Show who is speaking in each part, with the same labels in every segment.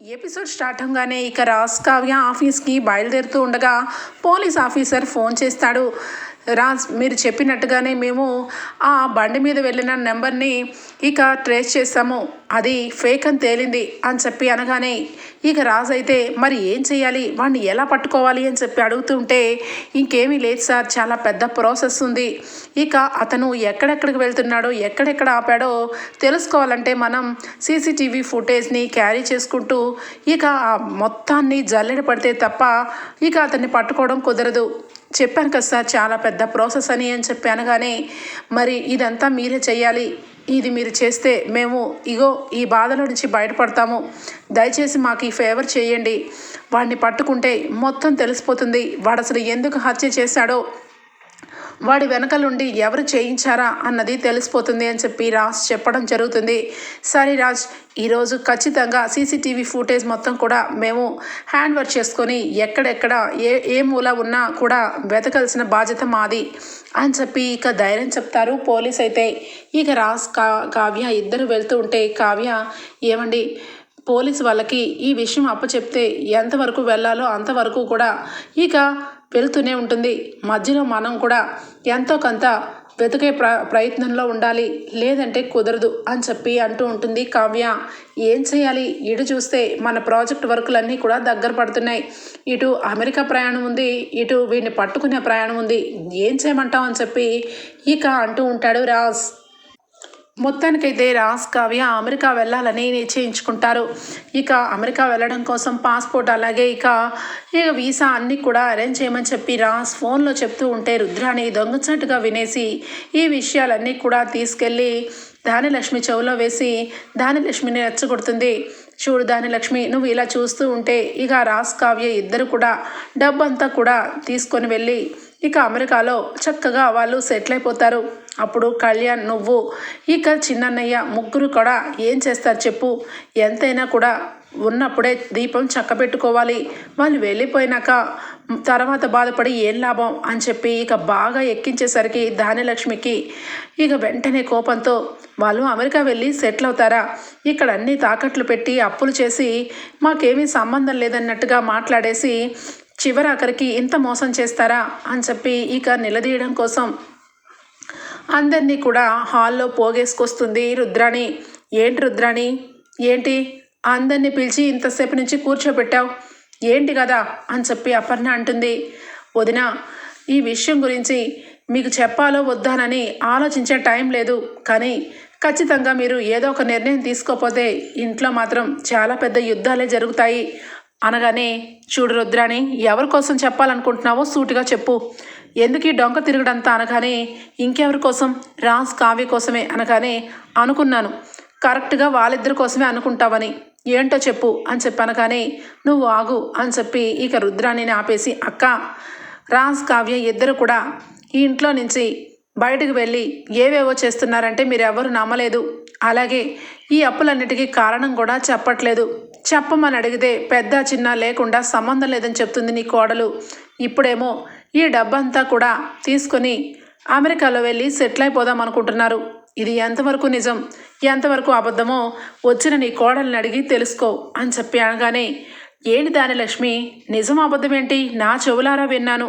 Speaker 1: Episode start అవగానే ఇక Ross Kavya ఆఫీస్కి బయలుదేరుతూ ఉండగా పోలీస్ ఆఫీసర్ ఫోన్ చేస్తాడు. రాజ్ మీరు చెప్పినట్టుగానే మేము ఆ బండి మీద వెళ్ళిన నెంబర్ని ఇక ట్రేస్ చేస్తాము. అది ఫేక్ అని తేలింది అని చెప్పి అనగానే ఇక రాజు అయితే మరి ఏం చేయాలి వాడిని ఎలా పట్టుకోవాలి? అని చెప్పి అడుగుతుంటే ఇంకేమీ లేదు సార్ చాలా పెద్ద ప్రాసెస్ ఉంది. ఇక అతను ఎక్కడెక్కడికి వెళ్తున్నాడో ఎక్కడెక్కడ ఆపాడో తెలుసుకోవాలంటే మనం సీసీటీవీ ఫుటేజ్ని క్యారీ చేసుకుంటూ ఇక ఆ మొత్తాన్ని జల్లెడ పడితే తప్ప ఇక అతన్ని పట్టుకోవడం కుదరదు. చెప్పాను కదా సార్ చాలా పెద్ద ప్రాసెస్ అని అని చెప్పి అనగానే మరి ఇదంతా మీరే చేయాలి ఇది మీరు చేస్తే మేము ఇగో ఈ బాధలో నుంచి బయటపడతాము. దయచేసి మాకు ఈ ఫేవర్ చేయండి. వాడిని పట్టుకుంటే మొత్తం తెలిసిపోతుంది. వాడు అసలు ఎందుకు హత్య చేశాడో వాడి వెనకలుండి ఎవరు చేయించారా అన్నది తెలిసిపోతుంది అని చెప్పి రాజ్ చెప్పడం జరుగుతుంది. సరే రాజ్ ఈరోజు ఖచ్చితంగా సీసీటీవీ ఫుటేజ్ మొత్తం కూడా మేము హ్యాండ్ వర్క్ చేసుకొని ఎక్కడెక్కడ ఏ ఏ మూల ఉన్నా కూడా వెతకాల్సిన బాధ్యత మాది అని చెప్పి ఇక ధైర్యం చెప్తారు పోలీస్ అయితే. ఇక రాజ్ కా కావ్య ఇద్దరు వెళ్తూ ఉంటే కావ్య ఏమండి పోలీస్ వాళ్ళకి ఈ విషయం అప్పచెప్తే ఎంతవరకు వెళ్ళాలో అంతవరకు కూడా ఇక వెళ్తూనే ఉంటుంది. మధ్యలో మనం కూడా ఎంతో కొంత వెతికే ప్ర ప్రయత్నంలో ఉండాలి. లేదంటే కుదరదు అని చెప్పి అంటూ ఉంటుంది కావ్య. ఏం చేయాలి? ఇటు చూస్తే మన ప్రాజెక్ట్ వర్కులన్నీ కూడా దగ్గర పడుతున్నాయి. ఇటు అమెరికా ప్రయాణం ఉంది. ఇటు వీడిని పట్టుకునే ప్రయాణం ఉంది. ఏం చేయమంటావు అని చెప్పి ఇక అంటూ ఉంటాడు రాజ్. మొత్తానికైతే రాస్ కావ్య అమెరికా వెళ్ళాలని నిశ్చయించుకుంటారు. ఇక అమెరికా వెళ్ళడం కోసం పాస్పోర్ట్ అలాగే ఇక ఇక వీసా అన్నీ కూడా అరేంజ్ చేయమని చెప్పి రాస్ ఫోన్లో చెప్తూ ఉంటే రుద్రాని దొంగచాటుగా వినేసి ఈ విషయాలన్నీ కూడా తీసుకెళ్ళి దానిలక్ష్మి చెవులో వేసి దానిలక్ష్మిని రెచ్చగొడుతుంది. చూడు దానిలక్ష్మి నువ్వు ఇలా చూస్తూ ఉంటే ఇక రాస్ కావ్య ఇద్దరు కూడా డబ్బంతా కూడా తీసుకొని వెళ్ళి ఇక అమెరికాలో చక్కగా వాళ్ళు సెటిల్ అయిపోతారు. అప్పుడు కళ్యాణ్ నువ్వు ఇక చిన్నన్నయ్య ముగ్గురు కూడా ఏం చేస్తారు చెప్పు. ఎంతైనా కూడా ఉన్నప్పుడే దీపం చక్కబెట్టుకోవాలి. వాళ్ళు వెళ్ళిపోయినాక తర్వాత బాధపడి ఏం లాభం? అని చెప్పి ఇక బాగా ఎక్కించేసరికి దానిలక్ష్మికి ఇక వెంటనే కోపంతో వాళ్ళు అమెరికా వెళ్ళి సెటిల్ అవుతారా? ఇక్కడ అన్ని తాకట్లు పెట్టి అప్పులు చేసి మాకేమీ సంబంధం లేదన్నట్టుగా మాట్లాడేసి చివరాఖరికి ఇంత మోసం చేస్తారా? అని చెప్పి ఇక నిలదీయడం కోసం అందరినీ కూడా హాల్లో పోగేసుకొస్తుంది. రుద్రాణి ఏంటి రుద్రాణి? ఏంటి? అందరినీ పిలిచి ఇంతసేపు నుంచి కూర్చోబెట్టావు? ఏంటి కదా అని చెప్పి అపర్ణ అంటుంది. వదిన ఈ విషయం గురించి మీకు చెప్పాలో వద్దానని ఆలోచించే టైం లేదు. కానీ ఖచ్చితంగా మీరు ఏదో ఒక నిర్ణయం తీసుకోపోతే ఇంట్లో మాత్రం చాలా పెద్ద యుద్ధాలే జరుగుతాయి. అనగానే చూడు రుద్రాణి ఎవరి కోసం చెప్పాలనుకుంటున్నావో సూటిగా చెప్పు. ఎందుకు ఈ డొంక తిరగడంతా అనగానే ఇంకెవరి కోసం? రాజ్ కావ్య కోసమే అనగానే అనుకున్నాను. కరెక్ట్గా వాళ్ళిద్దరి కోసమే అనుకుంటావని. ఏంటో చెప్పు అని చెప్పి అనగానే నువ్వు ఆగు అని చెప్పి ఇక రుద్రాణిని ఆపేసి అక్క రాజ్ కావ్య ఇద్దరు కూడా ఈ ఇంట్లో నుంచి బయటకు వెళ్ళి ఏవేవో చేస్తున్నారంటే మీరు ఎవరు నమ్మలేదు. అలాగే ఈ అప్పులన్నిటికీ కారణం కూడా చెప్పట్లేదు. చెప్పమని అడిగితే పెద్ద చిన్న లేకుండా సంబంధం లేదని చెప్తుంది నీ కోడలు. ఇప్పుడేమో ఈ డబ్బంతా కూడా తీసుకొని అమెరికాలో వెళ్ళి సెటిల్ అయిపోదాం అనుకుంటున్నారు. ఇది ఎంతవరకు నిజం? ఎంతవరకు అబద్ధమో వచ్చిన నీ కోడల్ని అడిగి తెలుసుకో అని చెప్పి అనగానే ఏంటి దాని లక్ష్మి? నిజం అబద్ధం ఏంటి నా చెవులారా విన్నాను.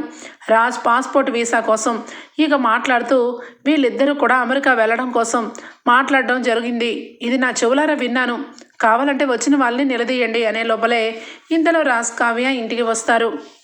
Speaker 1: రాజ్ పాస్పోర్ట్ వీసా కోసం ఇక మాట్లాడుతూ వీళ్ళిద్దరూ కూడా అమెరికా వెళ్ళడం కోసం మాట్లాడడం జరిగింది. ఇది నా చెవులారా విన్నాను. కావాలంటే వచ్చిన వాళ్ళని నిలదీయండి అనే లోపలే ఇంతలో రాజ్ కావ్య ఇంటికి వస్తారు.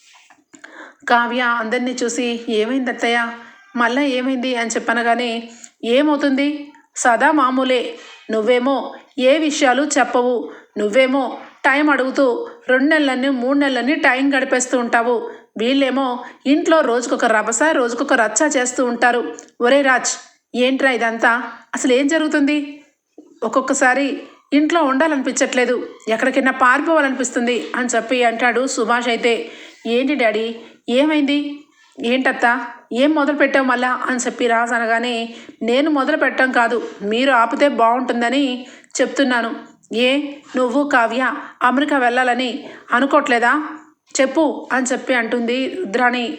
Speaker 1: కావ్య అందరినీ చూసి ఏమైంది అత్తయ్య? మళ్ళా ఏమైంది అని చెప్పనగానే ఏమవుతుంది? సదా మామూలే. నువ్వేమో ఏ విషయాలు చెప్పవు. నువ్వేమో టైం అడుగుతూ రెండు నెలలని మూడు నెలలని టైం గడిపేస్తూ ఉంటావు. వీళ్ళేమో ఇంట్లో రోజుకొక రభస రోజుకొక రచ్చ చేస్తూ ఉంటారు. ఒరే రాజ్ ఏంట్రా ఇదంతా? అసలు ఏం జరుగుతుంది? ఒక్కొక్కసారి ఇంట్లో ఉండాలనిపించట్లేదు. ఎక్కడికైనా పారిపోవాలనిపిస్తుంది అని చెప్పి అంటాడు సుభాష్ అయితే. ఏంటి డాడీ? ఏమైంది? ఏంటత్తా? ఏం మొదలు పెట్టావు మళ్ళా? అని చెప్పి రాజు అనగానే నేను మొదలు పెట్టడం కాదు మీరు ఆపితే బాగుంటుందని చెప్తున్నాను. ఏ? నువ్వు కావ్య అమెరికా వెళ్ళాలని అనుకోవట్లేదా చెప్పు అని చెప్పి అంటుంది రుద్రాణి.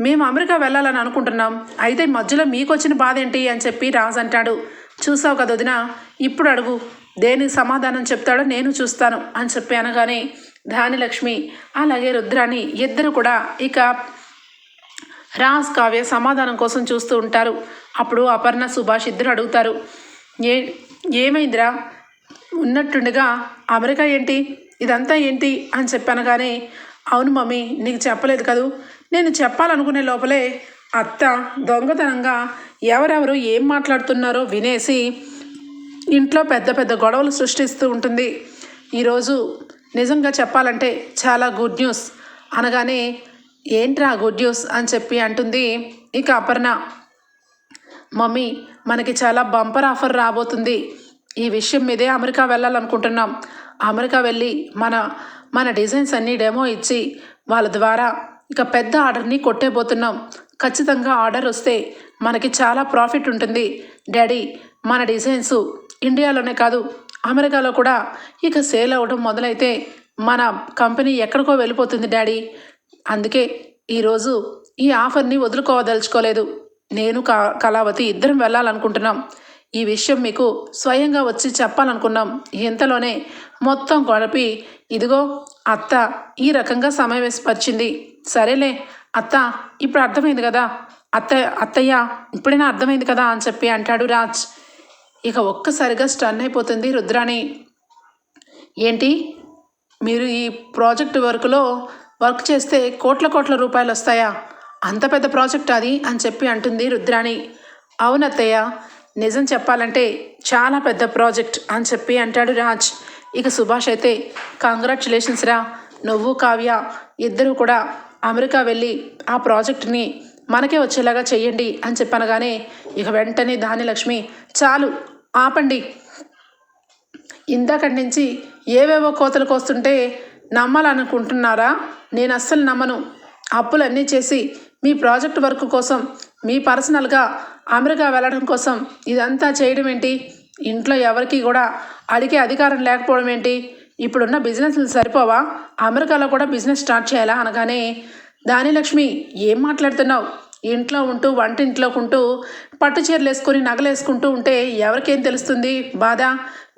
Speaker 1: మేము అమెరికా వెళ్ళాలని అనుకుంటున్నాం. అయితే మధ్యలో మీకు వచ్చిన బాధ ఏంటి అని చెప్పి రాజు అంటాడు. చూసావు కదా వదిన ఇప్పుడు అడుగు. దేనికి సమాధానం చెప్తాడో నేను చూస్తాను అని చెప్పి అనగానే ధానిలక్ష్మి అలాగే రుద్రాని ఇద్దరు కూడా ఇక రాజ్ కావ్య సమాధానం కోసం చూస్తూ ఉంటారు. అప్పుడు అపర్ణ సుభాష్ ఇద్దరు అడుగుతారు ఏ ఏమైందిరా? ఉన్నట్టుండగా అమెరికా ఏంటి? ఇదంతా ఏంటి? అని చెప్పనగానే అవును మమ్మీ నీకు చెప్పలేదు కదూ? నేను చెప్పాలనుకునే లోపలే అత్త దొంగతనంగా ఎవరెవరు ఏం మాట్లాడుతున్నారో వినేసి ఇంట్లో పెద్ద పెద్ద గొడవలు సృష్టిస్తూ ఉంటుంది. ఈరోజు నిజంగా చెప్పాలంటే చాలా గుడ్ న్యూస్ అనగానే ఏంట్రా గుడ్ న్యూస్ అని చెప్పి అంటుంది ఇక అపర్ణ. మమ్మీ మనకి చాలా బంపర్ ఆఫర్ రాబోతుంది. ఈ విషయం మీదే అమెరికా వెళ్ళాలనుకుంటున్నాం. అమెరికా వెళ్ళి మన మన డిజైన్స్ అన్నీ డెమో ఇచ్చి వాళ్ళ ద్వారా ఇక పెద్ద ఆర్డర్ని కొట్టేబోతున్నాం. ఖచ్చితంగా ఆర్డర్ వస్తే మనకి చాలా ప్రాఫిట్ ఉంటుంది. డాడీ మన డిజైన్స్ ఇండియాలోనే కాదు అమెరికాలో కూడా ఇక సేల్ అవ్వడం మొదలైతే మన కంపెనీ ఎక్కడికో వెళ్ళిపోతుంది డాడీ. అందుకే ఈరోజు ఈ ఆఫర్ని వదులుకోవదలుచుకోలేదు నేను కా కళావతి ఇద్దరం వెళ్ళాలనుకుంటున్నాం. ఈ విషయం మీకు స్వయంగా వచ్చి చెప్పాలనుకున్నాం. ఇంతలోనే మొత్తం గొడపి ఇదిగో అత్త ఈ రకంగా సమావేశపరిచింది. సరేలే అత్త ఇప్పుడు అర్థమైంది కదా. అత్త అత్తయ్య ఇప్పుడైనా అర్థమైంది కదా అని చెప్పి అంటాడు రాజ్. ఇక ఒక్కసారిగా స్టన్ అయిపోతుంది రుద్రాణి. ఏంటి? మీరు ఈ ప్రాజెక్ట్ వర్క్లో వర్క్ చేస్తే కోట్ల కోట్ల రూపాయలు వస్తాయా? అంత పెద్ద ప్రాజెక్ట్ అది అని చెప్పి అంటుంది రుద్రాణి. అవునత్తయ్య నిజం చెప్పాలంటే చాలా పెద్ద ప్రాజెక్ట్ అని చెప్పి అంటాడు రాజ్. ఇక సుభాష్ అయితే కంగ్రాచులేషన్స్ రా నువ్వు కావ్య ఇద్దరు కూడా అమెరికా వెళ్ళి ఆ ప్రాజెక్ట్ని మనకే వచ్చేలాగా చెయ్యండి అని చెప్పనగానే ఇక వెంటనే ధాన్యలక్ష్మి చాలు ఆపండి. ఇందాకటి నుంచి ఏవేవో కోతలు కోస్తుంటే నమ్మాలనుకుంటున్నారా? నేను అస్సలు నమ్మను. అప్పులన్నీ చేసి మీ ప్రాజెక్ట్ వర్క్ కోసం మీ పర్సనల్గా అమెరికా వెళ్ళడం కోసం ఇదంతా చేయడం ఏంటి? ఇంట్లో ఎవరికి కూడా అడిగే అధికారం లేకపోవడం ఏంటి? ఇప్పుడున్న బిజినెస్లు సరిపోవా? అమెరికాలో కూడా బిజినెస్ స్టార్ట్ చేయాలా అనగానే దానిలక్ష్మి ఏం మాట్లాడుతున్నావు? ఇంట్లో ఉంటూ వంటింట్లో ఉంటూ పట్టు చీరలు వేసుకొని నగలు వేసుకుంటూ ఉంటే ఎవరికేం తెలుస్తుంది? బాధ?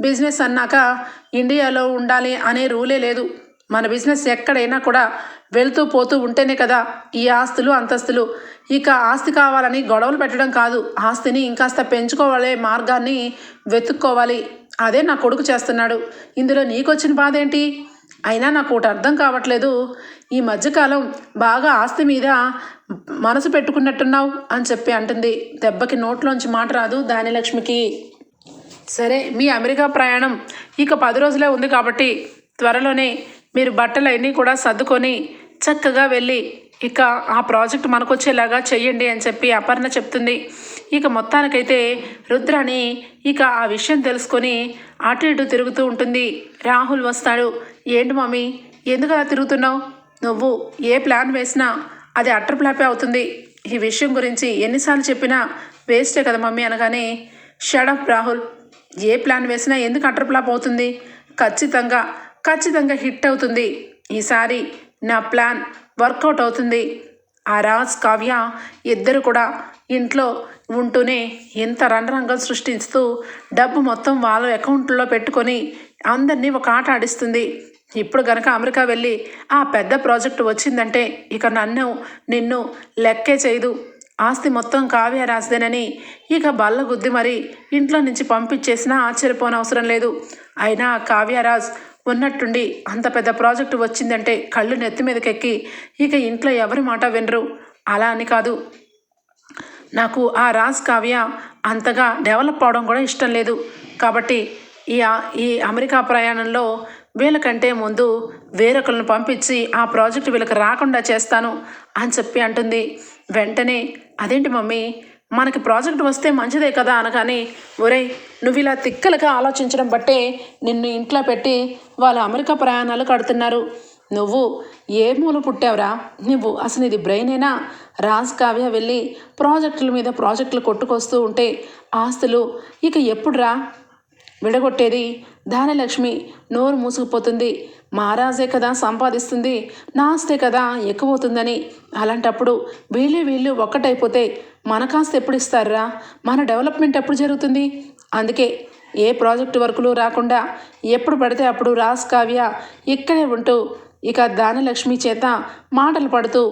Speaker 1: బిజినెస్ అన్నాక ఇండియాలో ఉండాలి అనే రూలే లేదు. మన బిజినెస్ ఎక్కడైనా కూడా వెళ్తూ పోతూ ఉంటేనే కదా ఈ ఆస్తులు అంతస్తులు. ఇక ఆస్తి కావాలని గొడవలు పెట్టడం కాదు. ఆస్తిని ఇంకాస్త పెంచుకోవాలే మార్గాన్ని వెతుక్కోవాలి. అదే నా కొడుకు చేస్తున్నాడు. ఇందులో నీకొచ్చిన బాధ ఏంటి అయినా నాకు ఒకటి అర్థం కావట్లేదు. ఈ మధ్యకాలం బాగా ఆస్తి మీద మనసు పెట్టుకున్నట్టున్నావు అని చెప్పి అంటుంది. దెబ్బకి నోట్లోంచి మాట రాదు దానిలక్ష్మికి సరే మీ అమెరికా ప్రయాణం ఇక పది రోజులే ఉంది కాబట్టి త్వరలోనే మీరు బట్టలు అన్నీ కూడా సర్దుకొని చక్కగా వెళ్ళి ఇక ఆ ప్రాజెక్ట్ మనకొచ్చేలాగా చెయ్యండి అని చెప్పి అపర్ణ చెప్తుంది. ఇక మొత్తానికైతే రుద్రాని ఇక ఆ విషయం తెలుసుకొని అటు ఇటు తిరుగుతూ ఉంటుంది. రాహుల్ వస్తాడు. ఏంటి మమ్మీ ఎందుకు అలా తిరుగుతున్నావు? నువ్వు ఏ ప్లాన్ వేసినా అది అట్టర్ ప్లాపే అవుతుంది. ఈ విషయం గురించి ఎన్నిసార్లు చెప్పినా వేస్టే కదా మమ్మీ అనగానే షడప్ రాహుల్. ఏ ప్లాన్ వేసినా ఎందుకు అట్టర్ఫ్లాప్ అవుతుంది? ఖచ్చితంగా ఖచ్చితంగా హిట్ అవుతుంది. ఈసారి నా ప్లాన్ వర్కౌట్ అవుతుంది. ఆ రాజ్ కావ్య ఇద్దరు కూడా ఇంట్లో ఉంటూనే ఇంత రణరంగం సృష్టిస్తూ డబ్బు మొత్తం వాళ్ళ అకౌంట్లో పెట్టుకొని అందరినీ ఒక ఆట ఆడిస్తుంది. ఇప్పుడు గనక అమెరికా వెళ్ళి ఆ పెద్ద ప్రాజెక్టు వచ్చిందంటే ఇక నన్ను నిన్ను లెక్కే చేయదు. ఆస్తి మొత్తం కావ్య రాసిదేనని ఇక బల్ల గుద్ది మరి ఇంట్లో నుంచి పంపించేసినా ఆశ్చర్యపోనవసరం లేదు. అయినా కావ్యరాజ్ ఉన్నట్టుండి అంత పెద్ద ప్రాజెక్టు వచ్చిందంటే కళ్ళు నెత్తి మీదకెక్కి ఇక ఇంట్లో ఎవరి మాట వినరు. అలా అని కాదు. నాకు ఆ రాజ్ కావ్య అంతగా డెవలప్ అవడం కూడా ఇష్టం లేదు. కాబట్టి ఈ ఈ అమెరికా ప్రయాణంలో వీళ్ళకంటే ముందు వేరొకరిని పంపించి ఆ ప్రాజెక్ట్ వీళ్ళకి రాకుండా చేస్తాను అని చెప్పి అంటుంది. వెంటనే అదేంటి మమ్మీ? మనకి ప్రాజెక్ట్ వస్తే మంచిదే కదా అనగానే ఒరేయ్ నువ్వు ఇలా తిక్కలుగా ఆలోచించడం బట్టే నిన్ను ఇంట్లో పెట్టి వాళ్ళు అమెరికా ప్రయాణాలు కడుతున్నారు. నువ్వు ఏ మూల పుట్టావురా? నువ్వు అసలు ఇది బ్రెయినేనా రాజ్ కావ్య వెళ్ళి ప్రాజెక్టుల మీద ప్రాజెక్టులు కొట్టుకొస్తూ ఉంటే ఆస్తులు ఇక ఎప్పుడురా? విడగొట్టేది ధానలక్ష్మి నోరు మూసుకుపోతుంది. మహారాజే కదా సంపాదిస్తుంది నాస్తే కదా ఎక్కువవుతుందని. అలాంటప్పుడు వీళ్ళు వీళ్ళు ఒక్కటైపోతే మన కాస్త ఎప్పుడు ఇస్తారా మన డెవలప్మెంట్ ఎప్పుడు జరుగుతుంది? అందుకే ఏ ప్రాజెక్టు వర్కులు రాకుండా ఎప్పుడు పడితే అప్పుడు రాస్ కావ్య ఇక్కడే ఉంటూ ఇక దానలక్ష్మి చేత మాటలు పడుతూ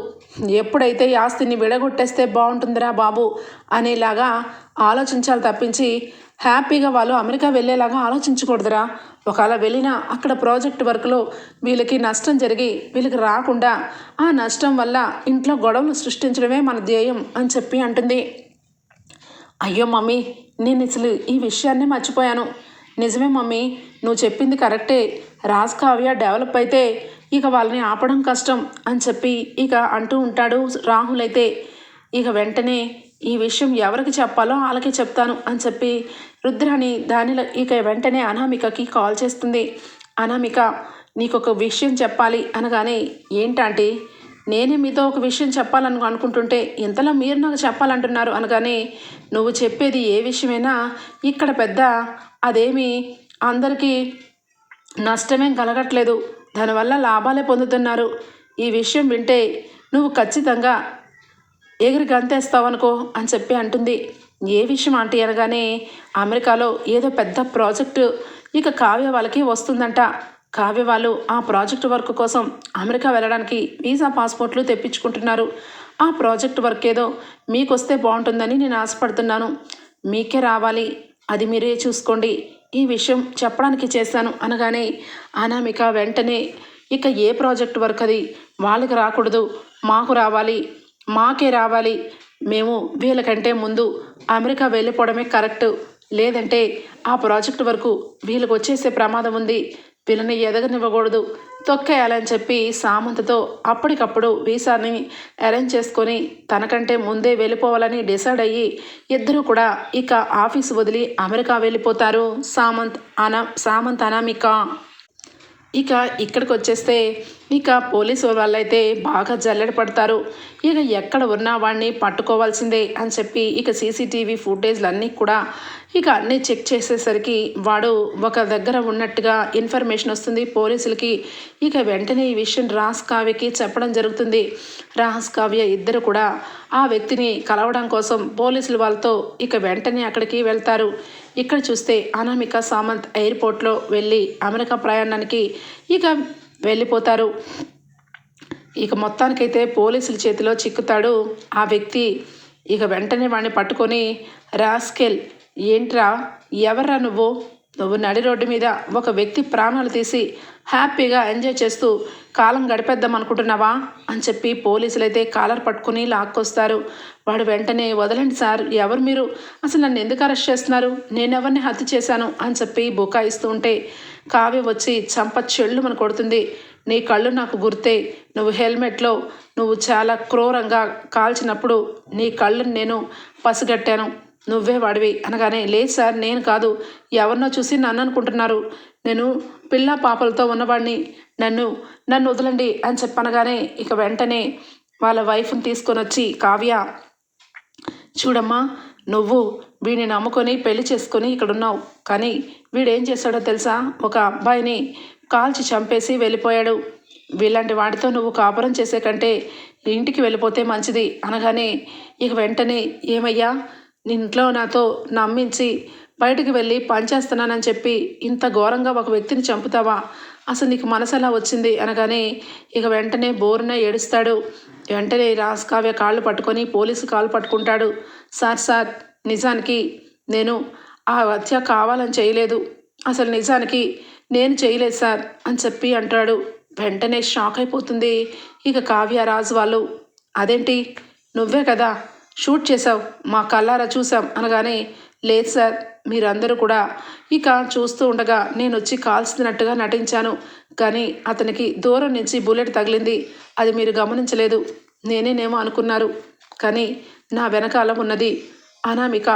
Speaker 1: ఎప్పుడైతే ఈ ఆస్తిని విడగొట్టేస్తే బాగుంటుందిరా బాబు అనేలాగా ఆలోచించాలి తప్పించి హ్యాపీగా వాళ్ళు అమెరికా వెళ్ళేలాగా ఆలోచించకూడదురా. ఒకవేళ వెళ్ళినా అక్కడ ప్రాజెక్ట్ వర్క్లో వీళ్ళకి నష్టం జరిగి వీళ్ళకి రాకుండా ఆ నష్టం వల్ల ఇంట్లో గొడవలు సృష్టించడమే మన ధ్యేయం అని చెప్పి అంటుంది. అయ్యో మమ్మీ నేను అసలు ఈ విషయాన్ని మర్చిపోయాను. నిజమే మమ్మీ నువ్వు చెప్పింది కరెక్టే. రాజ్ కావ్య డెవలప్ అయితే ఇక వాళ్ళని ఆపడం కష్టం అని చెప్పి ఇక అంటూ ఉంటాడు రాహుల్ అయితే. ఇక వెంటనే ఈ విషయం ఎవరికి చెప్పాలో వాళ్ళకి చెప్తాను అని చెప్పి రుద్రాని దానిలో ఇక వెంటనే అనామికకి కాల్ చేస్తుంది. అనామిక నీకు ఒక విషయం చెప్పాలి అనగానే ఏంటంటే? నేనే మీతో ఒక విషయం చెప్పాలను అనుకుంటుంటే ఇంతలో మీరు నాకు చెప్పాలంటున్నారు అనగానే నువ్వు చెప్పేది ఏ విషయమైనా ఇక్కడ పెద్ద అదేమి అందరికీ నష్టమేం కలగట్లేదు. దానివల్ల లాభాలే పొందుతున్నారు. ఈ విషయం వింటే నువ్వు ఖచ్చితంగా ఎగిరి గంతేస్తావనుకో అని చెప్పి అంటుంది. ఏ విషయం అంటే అనగానే అమెరికాలో ఏదో పెద్ద ప్రాజెక్టు ఇక కావ్య వాళ్ళకి వస్తుందంట. కావ్య వాళ్ళు ఆ ప్రాజెక్ట్ వర్క్ కోసం అమెరికా వెళ్ళడానికి వీసా పాస్పోర్ట్లు తెప్పించుకుంటున్నారు. ఆ ప్రాజెక్ట్ వర్క్ ఏదో మీకు వస్తే బాగుంటుందని నేను ఆశపడుతున్నాను. మీకే రావాలి. అది మీరే చూసుకోండి. ఈ విషయం చెప్పడానికి చేశాను అనగానే అనామిక వెంటనే ఇక ఏ ప్రాజెక్ట్ వర్క్ అది? వాళ్ళకి రాకూడదు. మాకు రావాలి. మాకే రావాలి. మేము వీళ్ళకంటే ముందు అమెరికా వెళ్ళిపోవడమే కరెక్ట్. లేదంటే ఆ ప్రాజెక్ట్ వరకు వీళ్ళకి వచ్చేసే ప్రమాదం ఉంది. వీళ్ళని ఎదగనివ్వకూడదు. తొక్కేయాలని చెప్పి సామంతతో అప్పటికప్పుడు వీసాని అరేంజ్ చేసుకొని తనకంటే ముందే వెళ్ళిపోవాలని డిసైడ్ అయ్యి ఇద్దరు కూడా ఇక ఆఫీస్ వదిలి అమెరికా వెళ్ళిపోతారు. సామంత్ అనా సామంత్ అనామిక. ఇక ఇక్కడికి వచ్చేస్తే ఇక పోలీసు వాళ్ళైతే బాగా జల్లెడ పడతారు. ఇక ఎక్కడ ఉన్నా వాడిని పట్టుకోవాల్సిందే అని చెప్పి ఇక సీసీటీవీ ఫుటేజ్లు అన్నీ కూడా ఇక అన్నీ చెక్ చేసేసరికి వాడు ఒక దగ్గర ఉన్నట్టుగా ఇన్ఫర్మేషన్ వస్తుంది పోలీసులకి. ఇక వెంటనే ఈ విషయం రాస్ కావ్యకి చెప్పడం జరుగుతుంది. రాస్ కావ్య ఇద్దరు కూడా ఆ వ్యక్తిని కలవడం కోసం పోలీసులు వాళ్ళతో ఇక వెంటనే అక్కడికి వెళ్తారు. ఇక్కడ చూస్తే అనామిక సామంత్ ఎయిర్పోర్ట్లో వెళ్ళి అమెరికా ప్రయాణానికి ఇక వెళ్ళిపోతారు. ఇక మొత్తానికైతే పోలీసుల చేతిలో చిక్కుతాడు ఆ వ్యక్తి. ఇక వెంటనే వాడిని పట్టుకొని రాస్కెల్ ఏంట్రా? ఎవర్రా నువ్వు? నువ్వు నడి రోడ్డు మీద ఒక వ్యక్తి ప్రాణాలు తీసి హ్యాపీగా ఎంజాయ్ చేస్తూ కాలం గడిపేద్దాం అనుకుంటున్నావా అని చెప్పి పోలీసులు అయితే కాలర్ పట్టుకుని లాక్కొస్తారు. వాడు వెంటనే వదలండి సార్ ఎవరు మీరు? అసలు నన్ను ఎందుకు అరెస్ట్ చేస్తున్నారు? నేనెవరిని హత్య చేశాను? అని చెప్పి బుకాయిస్తూ ఉంటే కావ్య వచ్చి చంప చెళ్ళు మన కొడుతుంది. నీ కళ్ళు నాకు గుర్తే. నువ్వు హెల్మెట్లో నువ్వు చాలా క్రూరంగా కాల్చినప్పుడు నీ కళ్ళను నేను పసిగట్టాను. నువ్వే వాడివి అనగానే లేదు సార్ నేను కాదు. ఎవరినో చూసి నన్ను అనుకుంటున్నారు. నేను పిల్ల పాపలతో ఉన్నవాడిని నన్ను నన్ను వదలండి అని చెప్పనగానే ఇక వెంటనే వాళ్ళ వైఫ్ని తీసుకొని వచ్చి కావ్య చూడమ్మా నువ్వు వీడిని నమ్ముకొని పెళ్ళి చేసుకొని ఇక్కడ ఉన్నావు కానీ వీడేం చేశాడో తెలుసా? ఒక అబ్బాయిని కాల్చి చంపేసి వెళ్ళిపోయాడు. వీళ్ళంటి వాడితో నువ్వు కాపురం చేసే కంటే ఇంటికి వెళ్ళిపోతే మంచిది అనగానే ఇక వెంటనే ఏమయ్యా? ఇంట్లో నాతో నమ్మించి బయటికి వెళ్ళి పనిచేస్తున్నానని చెప్పి ఇంత ఘోరంగా ఒక వ్యక్తిని చంపుతావా? అసలు నీకు మనసు ఎలా వచ్చింది? అనగానే ఇక వెంటనే బోరున ఏడుస్తాడు. వెంటనే రాస్ కావ్య కాళ్ళు పట్టుకొని పోలీసు కాళ్ళు పట్టుకుంటాడు. సార్ సార్ నిజానికి నేను ఆ హత్య కావాలని చేయలేదు. అసలు నిజానికి నేను చేయలేదు సార్ అని చెప్పి అంటాడు. వెంటనే షాక్ అయిపోతుంది ఇక కావ్య రాజు వాళ్ళు. అదేంటి? నువ్వే కదా షూట్ చేసావు మా కల్లారా చూసాం అనగానే లేదు సార్ మీరందరూ కూడా ఇక చూస్తూ ఉండగా నేను వచ్చి కాల్చినట్టుగా నటించాను. కానీ అతనికి దూరం నుంచి బుల్లెట్ తగిలింది. అది మీరు గమనించలేదు. నేనేనేమో అనుకున్నారు. కానీ నా వెనకాల ఉన్నది అనామిక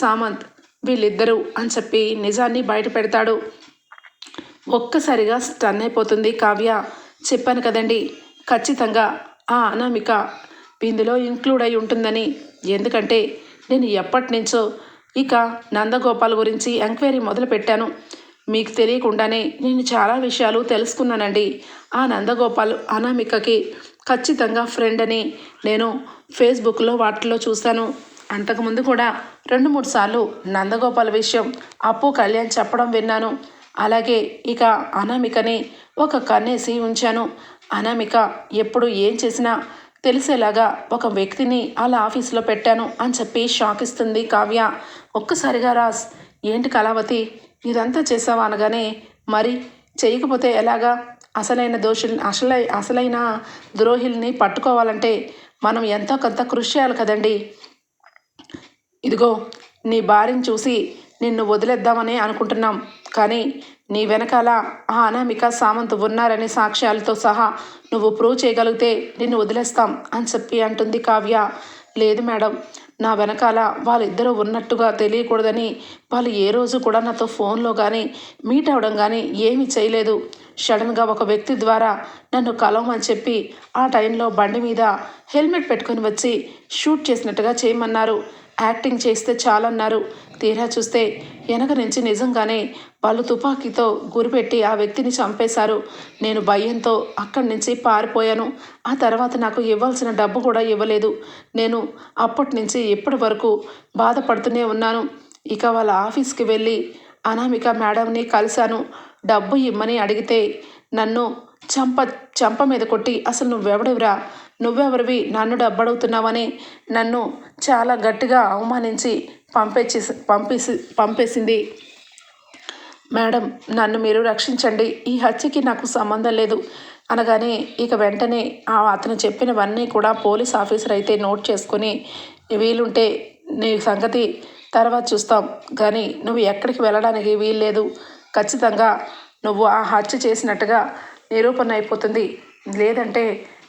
Speaker 1: సామంత్ వీళ్ళిద్దరూ అని చెప్పి నిజాన్ని బయట పెడతాడు. ఒక్కసారిగా స్టన్ అయిపోతుంది కావ్య. చెప్పాను కదండి ఖచ్చితంగా ఆ అనామిక ఇందులో ఇంక్లూడ్ అయి ఉంటుందని. ఎందుకంటే నేను ఎప్పటి నుంచో ఇక నందగోపాల్ గురించి ఎంక్వైరీ మొదలుపెట్టాను. మీకు తెలియకుండానే నేను చాలా విషయాలు తెలుసుకున్నానండి. ఆ నందగోపాల్ అనామికకి ఖచ్చితంగా ఫ్రెండ్ అని నేను ఫేస్బుక్లో వాటిలో చూశాను. అంతకుముందు కూడా రెండు మూడు సార్లు నందగోపాల్ విషయం అప్పు కళ్యాణ్ చెప్పడం విన్నాను. అలాగే ఇక అనామికని ఒక కన్నేసి ఉంచాను. అనామిక ఎప్పుడు ఏం చేసినా తెలిసేలాగా ఒక వ్యక్తిని అలా ఆఫీస్లో పెట్టాను అని చెప్పి షాక్ ఇస్తుంది కావ్య. ఒక్కసారిగా రాస్ ఏంటి కళావతి? ఇదంతా చేసావా అనగానే మరి చేయకపోతే ఎలాగా? అసలైన దోషుల్ని అసలై అసలైన ద్రోహిల్ని పట్టుకోవాలంటే మనం ఎంతో కొంత కృషి చేయాలి కదండి. ఇదిగో నీ భార్యను చూసి నిన్ను వదిలేద్దామని అనుకుంటున్నాం. కానీ నీ వెనకాల ఆ అనామిక సామంత్ ఉన్నారనే సాక్ష్యాలతో సహా నువ్వు ప్రూవ్ చేయగలిగితే నిన్ను వదిలేస్తాం అని చెప్పి అంటుంది కావ్య. లేదు మేడం నా వెనకాల వాళ్ళిద్దరూ ఉన్నట్టుగా తెలియకూడదని వాళ్ళు ఏ రోజు కూడా నాతో ఫోన్లో కానీ మీట్ అవ్వడం కానీ ఏమీ చేయలేదు. సడన్గా ఒక వ్యక్తి ద్వారా నన్ను కలవమని చెప్పి ఆ టైంలో బండి మీద హెల్మెట్ పెట్టుకొని వచ్చి షూట్ చేసినట్టుగా చేయమన్నారు. యాక్టింగ్ చేస్తే చాలన్నారు. తీరా చూస్తే వెనక నుంచి నిజంగానే వాళ్ళు తుపాకీతో గురిపెట్టి ఆ వ్యక్తిని చంపేశారు. నేను భయంతో అక్కడి నుంచి పారిపోయాను. ఆ తర్వాత నాకు ఇవ్వాల్సిన డబ్బు కూడా ఇవ్వలేదు. నేను అప్పటి నుంచి ఇప్పటి వరకు బాధపడుతూనే ఉన్నాను. ఇక వాళ్ళ ఆఫీస్కి వెళ్ళి అనామిక మేడంని కలిశాను. డబ్బు ఇమ్మని అడిగితే నన్ను చంప చంప మీద కొట్టి అసలు నువ్వెవడెవరా? నువ్వెవరివి? నన్ను డబ్బడుగుతున్నావని నన్ను చాలా గట్టిగా అవమానించి పంపేసి పంపేసి పంపేసింది. మేడం నన్ను మీరు రక్షించండి. ఈ హత్యకి నాకు సంబంధం లేదు. అనగానే ఇక వెంటనే ఆ అతను చెప్పినవన్నీ కూడా పోలీస్ ఆఫీసర్ అయితే నోట్ చేసుకుని వీలుంటే నీ సంగతి తర్వాత చూస్తాం. కానీ నువ్వు ఎక్కడికి వెళ్ళడానికి వీల్లేదు. ఖచ్చితంగా నువ్వు ఆ హత్య చేసినట్టుగా నిరూపణ అయిపోతుంది. లేదంటే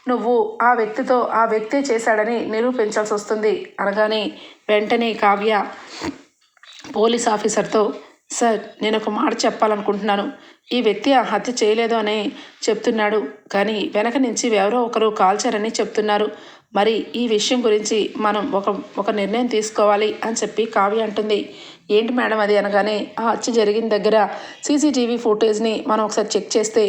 Speaker 1: నువ్వు ఆ వ్యక్తితో ఆ వ్యక్తే చేశాడని నిరూపించాల్సి వస్తుంది. అనగానే వెంటనే కావ్య పోలీస్ ఆఫీసర్తో సార్ నేను ఒక మాట చెప్పాలనుకుంటున్నాను. ఈ వ్యక్తి ఆ హత్య చేయలేదు అని చెప్తున్నాడు. కానీ వెనక నుంచి ఎవరో ఒకరు కాల్చారని చెప్తున్నారు. మరి ఈ విషయం గురించి మనం ఒక ఒక నిర్ణయం తీసుకోవాలి అని చెప్పి కావ్య అంటుంది. ఏంటి మేడం అది అనగానే ఆ హత్య జరిగిన దగ్గర సీసీటీవీ ఫుటేజ్ని మనం ఒకసారి చెక్ చేస్తే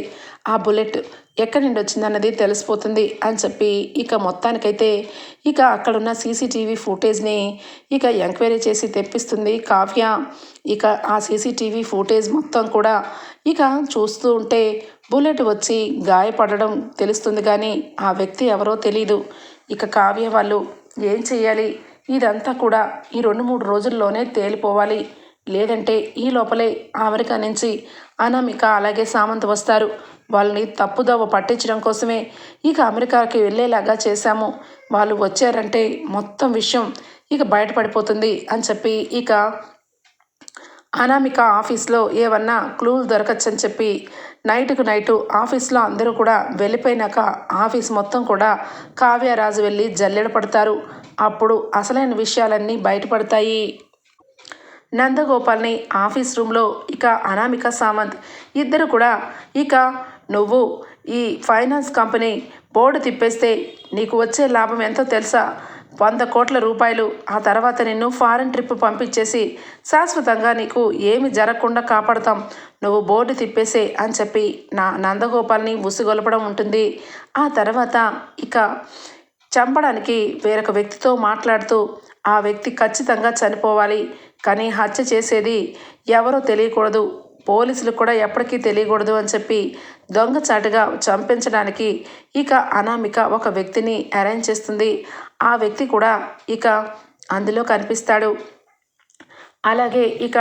Speaker 1: ఆ బుల్లెట్ ఎక్కడి నుండి వచ్చిందన్నది తెలిసిపోతుంది అని చెప్పి ఇక మొత్తానికైతే ఇక అక్కడున్న సీసీటీవీ ఫుటేజ్ని ఇక ఎంక్వైరీ చేసి తెప్పిస్తుంది కావ్య. ఇక ఆ సీసీటీవీ ఫుటేజ్ మొత్తం కూడా ఇక చూస్తూ ఉంటే బుల్లెట్ వచ్చి గాయపడడం తెలుస్తుంది కానీ ఆ వ్యక్తి ఎవరో తెలీదు. ఇక కావ్య వాళ్ళు ఏం చేయాలి ఇదంతా కూడా ఈ రెండు మూడు రోజుల్లోనే తేలిపోవాలి. లేదంటే ఈ లోపలే అమెరికా నుంచి అనామిక అలాగే సామంత్ వస్తారు. వాళ్ళని తప్పుదోవ పట్టించడం కోసమే ఇక అమెరికాకి వెళ్ళేలాగా చేశాము. వాళ్ళు వచ్చారంటే మొత్తం విషయం ఇక బయటపడిపోతుంది అని చెప్పి ఇక అనామిక ఆఫీస్లో ఏమన్నా క్లూలు దొరకచ్చని చెప్పి నైట్కు నైటు ఆఫీస్లో అందరూ కూడా వెళ్ళిపోయినాక ఆఫీస్ మొత్తం కూడా కావ్యరాజు వెళ్ళి జల్లెడ పడతారు. అప్పుడు అసలైన విషయాలన్నీ బయటపడతాయి. నందగోపాల్ని ఆఫీస్ రూమ్లో ఇక అనామిక సామంత్ ఇద్దరు కూడా ఇక నువ్వు ఈ ఫైనాన్స్ కంపెనీ బోర్డు తిప్పేస్తే నీకు వచ్చే లాభం ఎంతో తెలుసా? వంద కోట్ల రూపాయలు. ఆ తర్వాత నిన్ను ఫారెన్ ట్రిప్ పంపించేసి శాశ్వతంగా నీకు ఏమి జరగకుండా కాపాడతాం. నువ్వు బోర్డు తిప్పేసే అని చెప్పి నా నందగోపాల్ని ఉసిగొలపడం ఉంటుంది. ఆ తర్వాత ఇక చంపడానికి వేరొక వ్యక్తితో మాట్లాడుతూ ఆ వ్యక్తి ఖచ్చితంగా చనిపోవాలి. కానీ హత్య చేసేది ఎవరో తెలియకూడదు. పోలీసులు కూడా ఎప్పటికీ తెలియకూడదు అని చెప్పి దొంగచాటుగా చంపించడానికి ఇక అనామిక ఒక వ్యక్తిని అరేంజ్ చేస్తుంది. ఆ వ్యక్తి కూడా ఇక అందులో కనిపిస్తాడు. అలాగే ఇక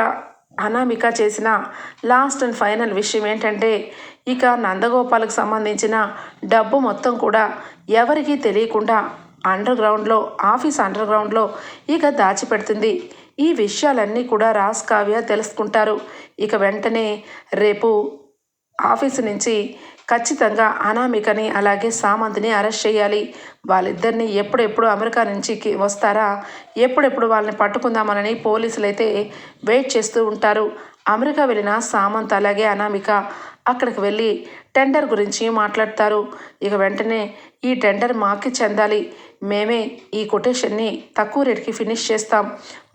Speaker 1: అనామిక చేసిన లాస్ట్ అండ్ ఫైనల్ విషయం ఏంటంటే ఇక నందగోపాలకు సంబంధించిన డబ్బు మొత్తం కూడా ఎవరికీ తెలియకుండా అండర్ గ్రౌండ్లో ఆఫీస్ అండర్ గ్రౌండ్లో ఇక దాచిపెడుతుంది. ఈ విషయాలన్నీ కూడా రాస్ కావ్య తెలుసుకుంటారు. ఇక వెంటనే రేపు ఆఫీసు నుంచి ఖచ్చితంగా అనామికని అలాగే సామంత్ని అరెస్ట్ చేయాలి. వాళ్ళిద్దరిని ఎప్పుడెప్పుడు అమెరికా నుంచి వస్తారా? ఎప్పుడెప్పుడు వాళ్ళని పట్టుకుందామనని పోలీసులు అయితే వెయిట్ చేస్తూ ఉంటారు. అమెరికా వెళ్ళిన సామంత్ అలాగే అనామిక అక్కడికి వెళ్ళి టెండర్ గురించి మాట్లాడతారు. ఇక వెంటనే ఈ టెండర్ మాకి చెందాలి. మేమే ఈ కొటేషన్ని తక్కువ రేట్కి ఫినిష్ చేస్తాం.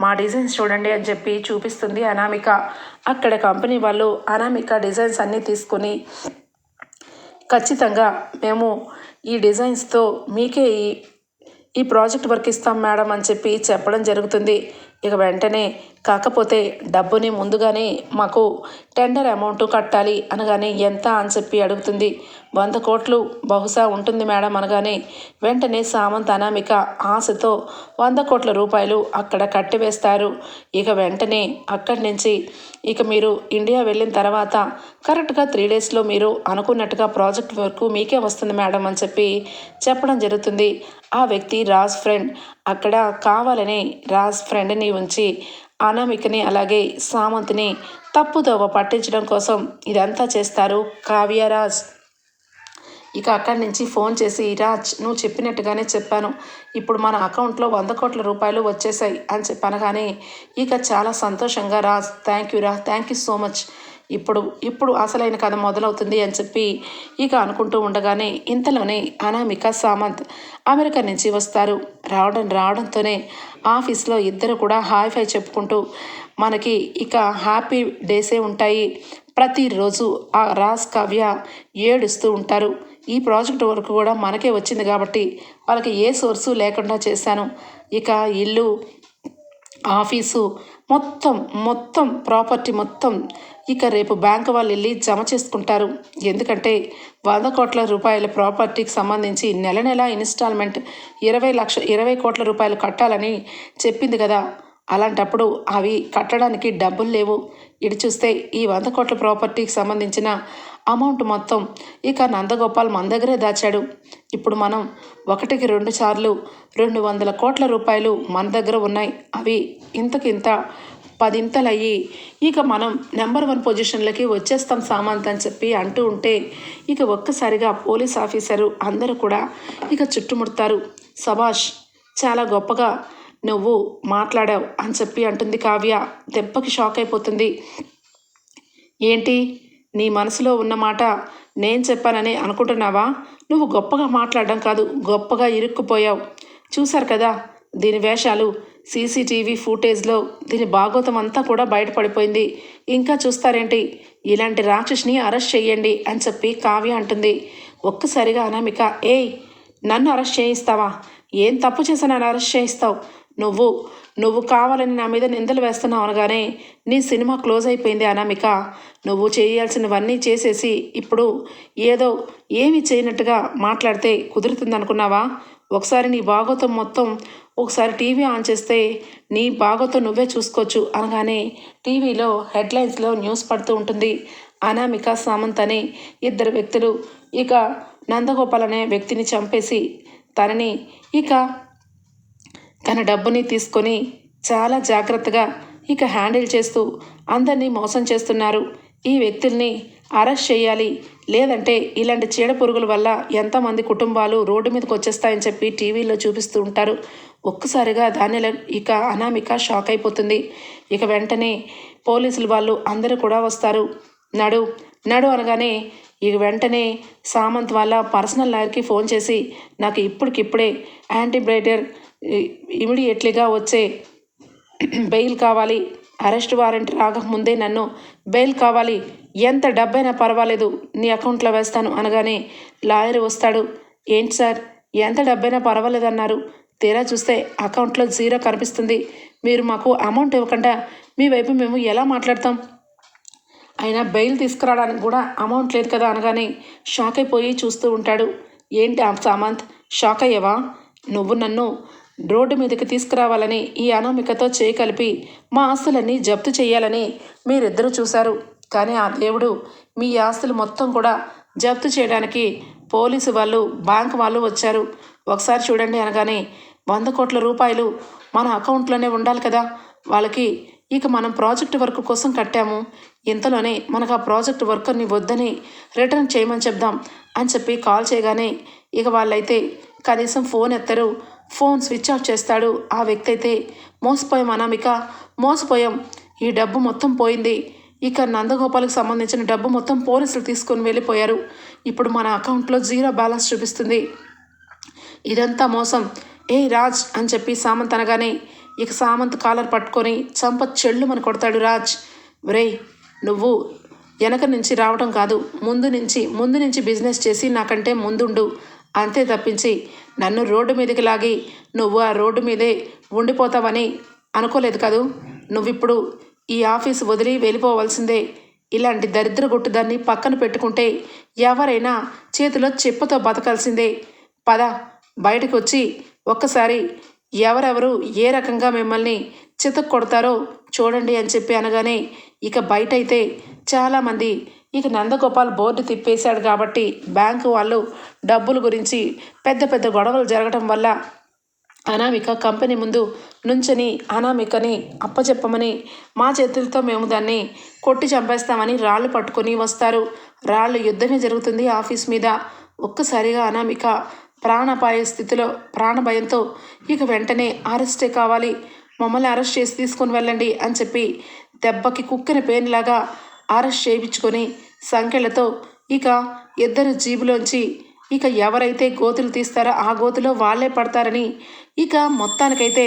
Speaker 1: మా డిజైన్స్ చూడండి అని చెప్పి చూపిస్తుంది అనామిక. అక్కడ కంపెనీ వాళ్ళు అనామిక డిజైన్స్ అన్నీ తీసుకొని ఖచ్చితంగా మేము ఈ డిజైన్స్తో మీకే ఈ ఈ ప్రాజెక్ట్ వర్క్ ఇస్తాం మేడం అని చెప్పి చెప్పడం జరుగుతుంది. ఇక వెంటనే కాకపోతే డబ్బుని ముందుగానే మాకు టెండర్ అమౌంట్ కట్టాలి అనగానే ఎంత అని చెప్పి అడుగుతుంది. వంద కోట్లు బహుశా ఉంటుంది మేడం అనగానే వెంటనే సామంత్ అనామిక ఆశతో వంద కోట్ల రూపాయలు అక్కడ కట్టివేస్తారు. ఇక వెంటనే అక్కడి నుంచి ఇక మీరు ఇండియా వెళ్ళిన తర్వాత కరెక్ట్గా త్రీ డేస్లో మీరు అనుకున్నట్టుగా ప్రాజెక్ట్ వర్క్ మీకే వస్తుంది మేడం అని చెప్పి చెప్పడం జరుగుతుంది. ఆ వ్యక్తి రాజ్ ఫ్రెండ్. అక్కడ కావాలని రాజ్ ఫ్రెండ్ని ఉంచి అనామికని అలాగే సామంత్ని తప్పుదోవ పట్టించడం కోసం ఇదంతా చేస్తారు కావ్యరాజ్. ఇక అక్కడి నుంచి ఫోన్ చేసి రాజ్ నువ్వు చెప్పినట్టుగానే చెప్పాను. ఇప్పుడు మన అకౌంట్లో వంద కోట్ల రూపాయలు వచ్చేసాయి అని చెప్పాను కానీ ఇక చాలా సంతోషంగా రాజ్ థ్యాంక్ యూ రా థ్యాంక్ యూ సో మచ్. ఇప్పుడు ఇప్పుడు అసలైన కథ మొదలవుతుంది అని చెప్పి ఇక అనుకుంటూ ఉండగానే ఇంతలోనే అనామిక సామంత్ అమెరికా నుంచి వస్తారు. రావడం రావడంతోనే ఆఫీస్లో ఇద్దరు కూడా హాయ్ ఫై చెప్పుకుంటూ మనకి ఇక హ్యాపీ డేసే ఉంటాయి. ప్రతిరోజు ఆ రాజ్ కావ్య ఏడుస్తూ ఉంటారు. ఈ ప్రాజెక్ట్ వర్క్ కూడా మనకే వచ్చింది కాబట్టి వాళ్ళకి ఏ సోర్సు లేకుండా చేశాను. ఇక ఇల్లు ఆఫీసు మొత్తం మొత్తం ప్రాపర్టీ మొత్తం ఇక రేపు బ్యాంక్ వాళ్ళు వెళ్ళి జమ చేసుకుంటారు. ఎందుకంటే వంద కోట్ల రూపాయల ప్రాపర్టీకి సంబంధించి నెల నెల ఇన్స్టాల్మెంట్ ఇరవై లక్ష ఇరవై కోట్ల రూపాయలు కట్టాలని చెప్పింది కదా. అలాంటప్పుడు అవి కట్టడానికి డబ్బులు లేవు. ఇటు చూస్తే ఈ వంద కోట్ల ప్రాపర్టీకి సంబంధించిన అమౌంట్ మొత్తం ఇక నందగోపాల్ మన దగ్గరే దాచాడు. ఇప్పుడు మనం ఒకటికి రెండు సార్లు రెండు వందల కోట్ల రూపాయలు మన దగ్గర ఉన్నాయి. అవి ఇంతకింత పదింతలయ్యి ఇక మనం నెంబర్ వన్ పొజిషన్లకి వచ్చేస్తాం సామంత్ అని చెప్పి అంటూ ఉంటే ఇక ఒక్కసారిగా పోలీస్ ఆఫీసరు అందరూ కూడా ఇక చుట్టుముడతారు. సభాష్ చాలా గొప్పగా నువ్వు మాట్లాడావు అని చెప్పి అంటుంది కావ్య. దెబ్బకి షాక్ అయిపోతుంది. ఏంటి? నీ మనసులో ఉన్న మాట నేను చెప్పానని అనుకుంటున్నావా? నువ్వు గొప్పగా మాట్లాడడం కాదు గొప్పగా ఇరుక్కుపోయావు. చూశారు కదా దీని వేషాలు సీసీటీవీ ఫుటేజ్లో దీని భాగోతం అంతా కూడా బయటపడిపోయింది. ఇంకా చూస్తారేంటి? ఇలాంటి రాక్షసిని అరెస్ట్ చేయండి అని చెప్పి కావ్య అంటుంది. ఒక్కసారిగా అనామిక ఏయ్ నన్ను అరెస్ట్ చేయిస్తావా? ఏం తప్పు చేసి నన్ను అరెస్ట్ చేయిస్తావు? నువ్వు నువ్వు కావాలని నా మీద నిందలు వేస్తున్నావు అనగానే నీ సినిమా క్లోజ్ అయిపోయింది అనామిక. నువ్వు చేయాల్సినవన్నీ చేసేసి ఇప్పుడు ఏదో ఏమి చేయనట్టుగా మాట్లాడితే కుదురుతుందనుకున్నావా? ఒకసారి నీ బాగోతం మొత్తం ఒకసారి టీవీ ఆన్ చేస్తే నీ బాగోతం నువ్వే చూసుకోవచ్చు అనగానే టీవీలో హెడ్లైన్స్లో న్యూస్ పడుతూ ఉంటుంది. అనామిక సామంత్ అనే ఇద్దరు వ్యక్తులు ఇక నందగోపాల్ అనే వ్యక్తిని చంపేసి తనని ఇక తన డబ్బుని తీసుకొని చాలా జాగ్రత్తగా ఇక హ్యాండిల్ చేస్తూ అందరినీ మోసం చేస్తున్నారు. ఈ వ్యక్తుల్ని అరెస్ట్ చేయాలి లేదంటే ఇలాంటి చీడ పురుగుల వల్ల ఎంతమంది కుటుంబాలు రోడ్డు మీదకి వచ్చేస్తాయని చెప్పి టీవీలో చూపిస్తూ ఉంటారు. ఒక్కసారిగా దాని ఇక అనామిక షాక్ అయిపోతుంది. ఇక వెంటనే పోలీసులు వాళ్ళు అందరూ కూడా వస్తారు. నడు నడు అనగానే ఇక వెంటనే సామంత్ వాళ్ళ పర్సనల్ లాయర్కి ఫోన్ చేసి నాకు ఇప్పటికిప్పుడే యాంటీబయోటిక్ ఇమీడియట్లీగా వచ్చే బెయిల్ కావాలి. అరెస్ట్ వారెంట్ రాకముందే నన్ను బెయిల్ కావాలి. ఎంత డబ్బైనా పర్వాలేదు. నీ అకౌంట్లో వేస్తాను అనగానే లాయర్ వస్తాడు. ఏంటి సార్? ఎంత డబ్బైనా పర్వాలేదు అన్నారు తీరా చూస్తే అకౌంట్లో జీరో కనిపిస్తుంది. మీరు మాకు అమౌంట్ ఇవ్వకుండా మీ వైపు మేము ఎలా మాట్లాడతాం? అయినా బెయిల్ తీసుకురావడానికి కూడా అమౌంట్ లేదు కదా అనగానే షాక్ అయిపోయి చూస్తూ ఉంటాడు. ఏంటి ఆ సామంత్? షాక్ అయ్యావా? నువ్వు నన్ను రోడ్డు మీదకి తీసుకురావాలని ఈ అనామికతో చేయి కలిపి మా ఆస్తులన్నీ జప్తు చేయాలని మీరిద్దరూ చూశారు. కానీ ఆ దేవుడు మీ ఆస్తులు మొత్తం కూడా జప్తు చేయడానికి పోలీసు వాళ్ళు బ్యాంక్ వాళ్ళు వచ్చారు. ఒకసారి చూడండి అనగానే వంద కోట్ల రూపాయలు మన అకౌంట్లోనే ఉండాలి కదా. వాళ్ళకి ఇక మనం ప్రాజెక్ట్ వర్క్ కోసం కట్టాము. ఇంతలోనే మనకు ఆ ప్రాజెక్ట్ వర్కర్ని వద్దని రిటర్న్ చేయమని చెప్దాం అని చెప్పి కాల్ చేయగానే ఇక వాళ్ళైతే కనీసం ఫోన్ ఎత్తరు. ఫోన్ స్విచ్ ఆఫ్ చేస్తాడు. ఆ వ్యక్తి అయితే మోసపోయాం అనామిక మోసపోయాం. ఈ డబ్బు మొత్తం పోయింది. ఇక నందగోపాల్కి సంబంధించిన డబ్బు మొత్తం పోలీసులు తీసుకొని వెళ్ళిపోయారు. ఇప్పుడు మన అకౌంట్లో జీరో బ్యాలెన్స్ చూపిస్తుంది. ఇదంతా మోసం. ఏ రాజ్ అని చెప్పి సామంత్ అనగానే ఇక సామంత్ కాలర్ పట్టుకొని చంప చెల్లుమని కొడతాడు రాజ్. రే నువ్వు వెనక నుంచి రావడం కాదు. ముందు నుంచి ముందు నుంచి బిజినెస్ చేసి నాకంటే ముందుండు. అంతే తప్పించి నన్ను రోడ్డు మీదకి లాగి నువ్వు ఆ రోడ్డు మీదే ఉండిపోతావని అనుకోలేదు కదూ? నువ్విప్పుడు ఈ ఆఫీస్ వదిలి వెళ్ళిపోవలసిందే. ఇలాంటి దరిద్ర గుట్టుదాన్ని పక్కన పెట్టుకుంటే ఎవరైనా చేతిలో చెప్పుతో బతకాల్సిందే. పద బయటకు వచ్చి ఒక్కసారి ఎవరెవరు ఏ రకంగా మిమ్మల్ని చితక్ కొడతారో చూడండి అని చెప్పి అనగానే ఇక బయట అయితే చాలామంది ఇక నందగోపాల్ బోర్డు తిప్పేశాడు కాబట్టి బ్యాంకు వాళ్ళు డబ్బుల గురించి పెద్ద పెద్ద గొడవలు జరగడం వల్ల అనామిక కంపెనీ ముందు నుంచని అనామికని అప్పచెప్పమని మా చేతులతో మేము దాన్ని కొట్టి చంపేస్తామని రాళ్ళు పట్టుకొని వస్తారు. రాళ్ళు యుద్ధమే జరుగుతుంది ఆఫీస్ మీద. ఒక్కసారిగా అనామిక ప్రాణాపాయ స్థితిలో ప్రాణభయంతో ఇక వెంటనే అరెస్టే కావాలి. మమ్మల్ని అరెస్ట్ చేసి తీసుకొని వెళ్ళండి అని చెప్పి దెబ్బకి కుక్కిన పేనులాగా అరెస్ట్ చేయించుకొని సంఖ్యలతో ఇక ఇద్దరు జీబులోంచి ఇక ఎవరైతే గోతులు తీస్తారో ఆ గోతులో వాళ్ళే పడతారని ఇక మొత్తానికైతే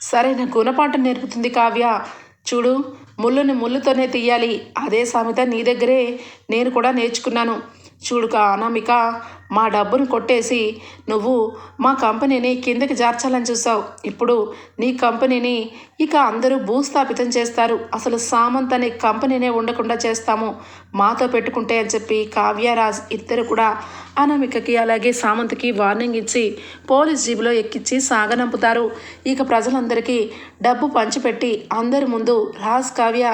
Speaker 1: సరైన గుణపాఠం నేర్పుతుంది కావ్య. చూడు ముళ్ళుని ముళ్ళుతోనే తీయాలి. అదే సామెత నీ దగ్గరే నేను కూడా నేర్చుకున్నాను. చూడుక అనామిక మా డబ్బును కొట్టేసి నువ్వు మా కంపెనీని కిందకి జార్చాలని చూసావు ఇప్పుడు నీ కంపెనీని ఇక అందరూ భూస్థాపితం చేస్తారు. అసలు సామంత్ అనే కంపెనీనే ఉండకుండా చేస్తాము. మాతో పెట్టుకుంటే అని చెప్పి కావ్యరాజ్ ఇద్దరు కూడా అనామికకి అలాగే సామంత్కి వార్నింగ్ ఇచ్చి పోలీస్ జీబులో ఎక్కించి సాగనంపుతారు. ఇక ప్రజలందరికీ డబ్బు పంచిపెట్టి అందరి ముందు రాజ్ కావ్య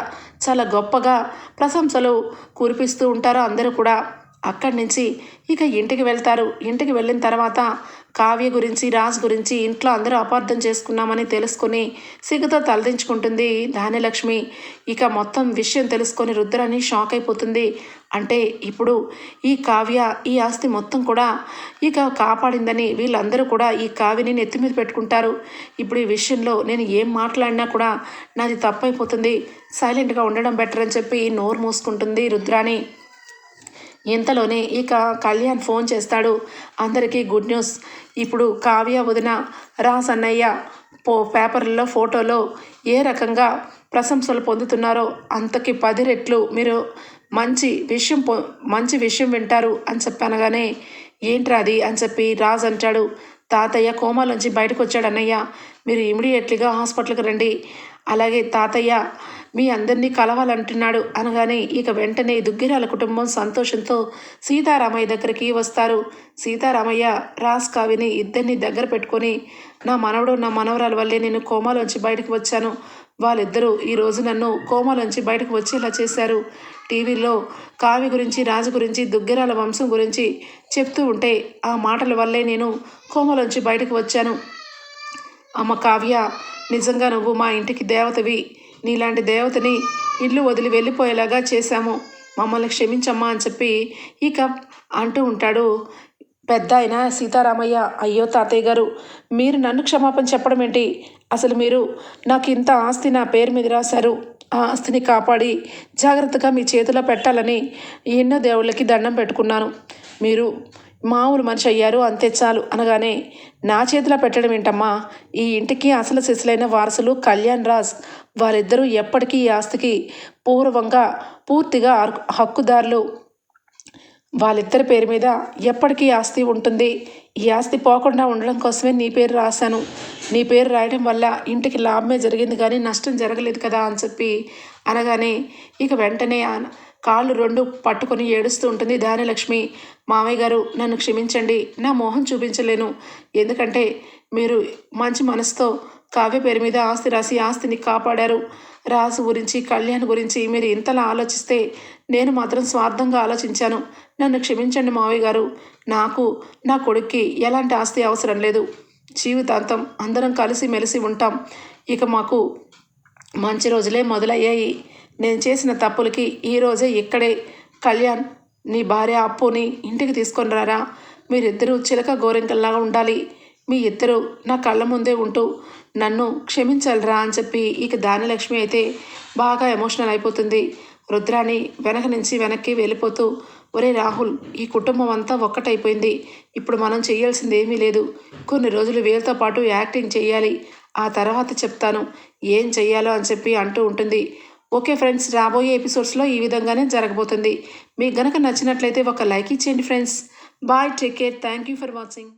Speaker 1: చాలా గొప్పగా ప్రశంసలు కురిపిస్తూ ఉంటారు అందరూ కూడా. అక్కడి నుంచి ఇక ఇంటికి వెళ్తారు. ఇంటికి వెళ్ళిన తర్వాత కావ్య గురించి రాజ్ గురించి ఇంట్లో అందరూ అపార్థం చేసుకున్నామని తెలుసుకొని సిగ్గుతో తలదించుకుంటుంది ధాన్యలక్ష్మి. ఇక మొత్తం విషయం తెలుసుకొని రుద్రని షాక్ అయిపోతుంది. అంటే ఇప్పుడు ఈ కావ్య ఈ ఆస్తి మొత్తం కూడా ఇక కాపాడిందని వీళ్ళందరూ కూడా ఈ కావ్యని నెత్తి మీద పెట్టుకుంటారు. ఇప్పుడు ఈ విషయంలో నేను ఏం మాట్లాడినా కూడా నాది తప్పైపోతుంది. సైలెంట్గా ఉండడం బెటర్ అని చెప్పి నోరు మూసుకుంటుంది రుద్రాని. ఇంతలోనే ఇక కళ్యాణ్ ఫోన్ చేస్తాడు. అందరికీ గుడ్ న్యూస్. ఇప్పుడు కావ్య వదిన రాసన్నయ్య పో పేపర్లలో ఫోటోలో ఏ రకంగా ప్రశంసలు పొందుతున్నారో అంతకి పది రెట్లు మీరు మంచి విషయం పొ మంచి విషయం వింటారు అని చెప్పనగానే ఏంట్రా అది? అని చెప్పి రాజ్ అంటాడు. తాతయ్య కోమాలోంచి బయటకు వచ్చాడు అన్నయ్య. మీరు ఇమీడియట్లీగా హాస్పిటల్కి రండి. అలాగే తాతయ్య మీ అందరినీ కలవాలంటున్నాడు అనగానే ఇక వెంటనే దుగ్గిరాల కుటుంబం సంతోషంతో సీతారామయ్య దగ్గరికి వస్తారు. సీతారామయ్య రాస్ కావిని ఇద్దరిని దగ్గర పెట్టుకొని నా మనవడు నా మనవరాల వల్లే నేను కోమాలోంచి బయటకు వచ్చాను. వాళ్ళిద్దరూ ఈరోజు నన్ను కోమాలోంచి బయటకు వచ్చేలా చేశారు. టీవీలో కావి గురించి రాజు గురించి దుగ్గిరాల వంశం గురించి చెప్తూ ఉంటే ఆ మాటల వల్లే నేను కోమలోంచి బయటకు వచ్చాను. అమ్మ కావ్య నిజంగా నువ్వు మా ఇంటికి దేవతవి. నీలాంటి దేవతని ఇల్లు వదిలి వెళ్ళిపోయేలాగా చేశాము. మమ్మల్ని క్షమించమ్మా అని చెప్పి ఇక అంటూ ఉంటాడు పెద్ద ఆయన సీతారామయ్య. అయ్యో తాతయ్య గారు మీరు నన్ను క్షమాపణ చెప్పడం ఏంటి? అసలు మీరు నాకు ఇంత ఆస్తి నా పేరు మీద రాశారు. ఆ ఆస్తిని కాపాడి జాగ్రత్తగా మీ చేతిలో పెట్టాలని ఎన్నో దేవుళ్ళకి దండం పెట్టుకున్నాను. మీరు మామూలు మనిషి అయ్యారు అంతే చాలు అనగానే నా చేతిలో పెట్టడం ఏంటమ్మా? ఈ ఇంటికి అసలు శిశులైన వారసులు కళ్యాణ్ రాజ్ వారిద్దరూ ఎప్పటికీ ఈ ఆస్తికి పూర్వంగా పూర్తిగా హక్కుదారులు. వాళ్ళిద్దరి పేరు మీద ఎప్పటికీ ఆస్తి ఉంటుంది. ఈ ఆస్తి పోకుండా ఉండడం కోసమే నీ పేరు రాశాను. నీ పేరు రాయడం వల్ల ఇంటికి లాభమే జరిగింది కానీ నష్టం జరగలేదు కదా అని చెప్పి అనగానే ఇక వెంటనే కాళ్ళు రెండు పట్టుకొని ఏడుస్తూ ఉంటుంది. ధాన్యలక్ష్మి మామయ్య గారు నన్ను క్షమించండి. నా మోహం చూపించలేను. ఎందుకంటే మీరు మంచి మనసుతో కావ్య పేరు మీద ఆస్తి రాసి ఆస్తిని కాపాడారు. రాసు గురించి కళ్యాణ్ గురించి మీరు ఇంతలా ఆలోచిస్తే నేను మాత్రం స్వార్థంగా ఆలోచించాను. నన్ను క్షమించండి మావయ్య గారు. నాకు నా కొడుక్కి ఎలాంటి ఆస్తి అవసరం లేదు. జీవితాంతం అందరం కలిసి మెలిసి ఉంటాం. ఇక మాకు మంచి రోజులే మొదలయ్యాయి. నేను చేసిన తప్పులకి ఈరోజే ఇక్కడే కళ్యాణ్ నీ భార్య అప్పుని ఇంటికి తీసుకొని రారా? మీరిద్దరూ చిలక గోరింకల్లాగా ఉండాలి. మీ ఇద్దరు నా కళ్ళ ముందే ఉంటూ నన్ను క్షమించాలిరా అని చెప్పి ఇక దానిలక్ష్మి అయితే బాగా ఎమోషనల్ అయిపోతుంది. రుద్రాని వెనక నుంచి వెనక్కి వెళ్ళిపోతూ ఒరే రాహుల్ ఈ కుటుంబం అంతా ఒక్కటైపోయింది. ఇప్పుడు మనం చేయాల్సింది ఏమీ లేదు. కొన్ని రోజులు వీళ్ళతో పాటు యాక్టింగ్ చేయాలి. ఆ తర్వాత చెప్తాను. ఏం చెయ్యాలో అని చెప్పి అంటూ ఉంటుంది. ఓకే ఫ్రెండ్స్ రాబోయే ఎపిసోడ్స్లో ఈ విధంగానే జరగబోతుంది. మీకు గనక నచ్చినట్లయితే ఒక లైక్ ఇచ్చేయండి friends. Bye take care thank you for watching.